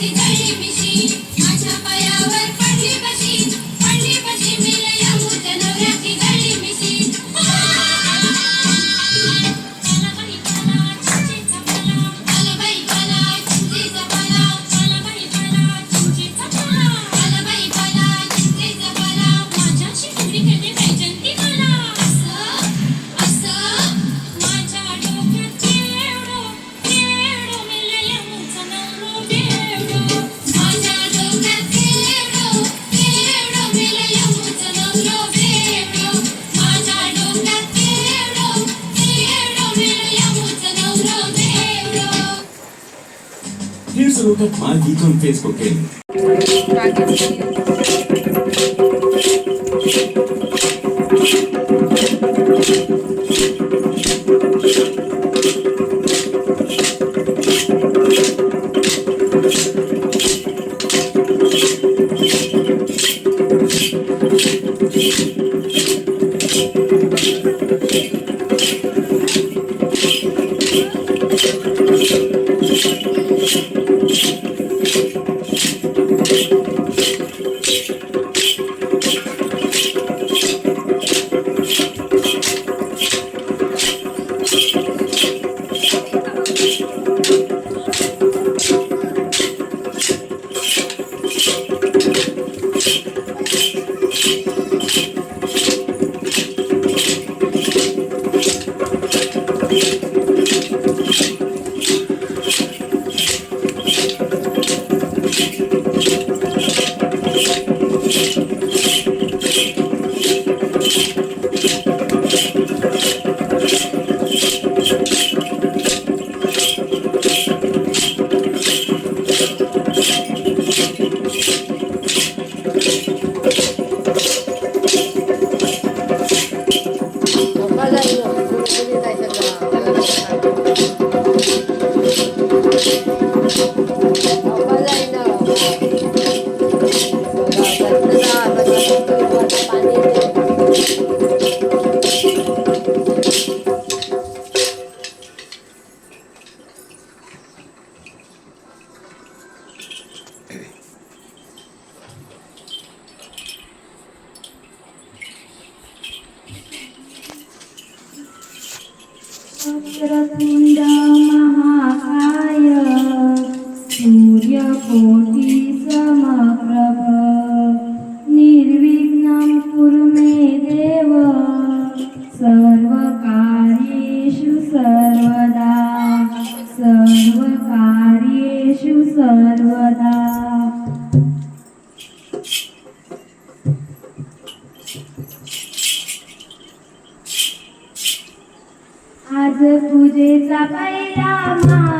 Happy day, solo da qua dito in Facebook che... सूर्यकोटि समप्रभ निर्विघ्नं कुरु मे देव सर्वकार्येषु सर्वदा सर्वकार्येषु सर्वदा। आज पूजेचा पहिला मान